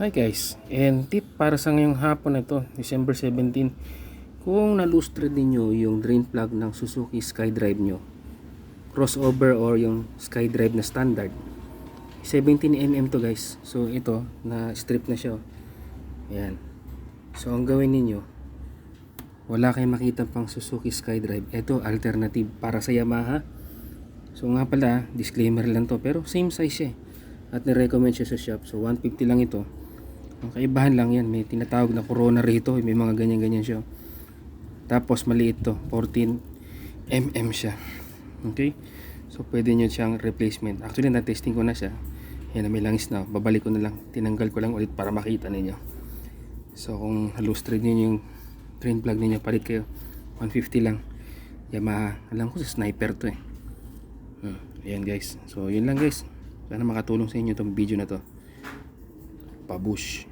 Hi guys, and tip para sa ngayong hapon na December 17, kung na-lustre ninyo yung drain plug ng Suzuki SkyDrive nyo, crossover or yung SkyDrive na standard, 17mm to guys. So ito, na strip na siya. oh. Ayan. So ang gawin ninyo, wala kayong makita pang Suzuki SkyDrive. Ito, alternative para sa Yamaha. So nga pala, disclaimer lang to, pero same size eh. At ni-recommend siya sa shop. So 150 lang ito. Ang kaibahan lang yan, may tinatawag na corona rito, may mga ganyan-ganyan siya. Tapos maliit to, 14 mm siya. Okay? So pwede nyo siyang replacement. Actually na-testing ko na siya. Yan, may langis na. Babalik ko na lang. Tinanggal ko lang ulit para makita ninyo. So kung halustre nyo yung drain plug ninyo, palit kayo. 150 lang. Yamaha. Alam ko sa sniper to eh. Hmm. Ayan guys. So yun lang guys. Sana makatulong sa inyo itong video na to. Pabush.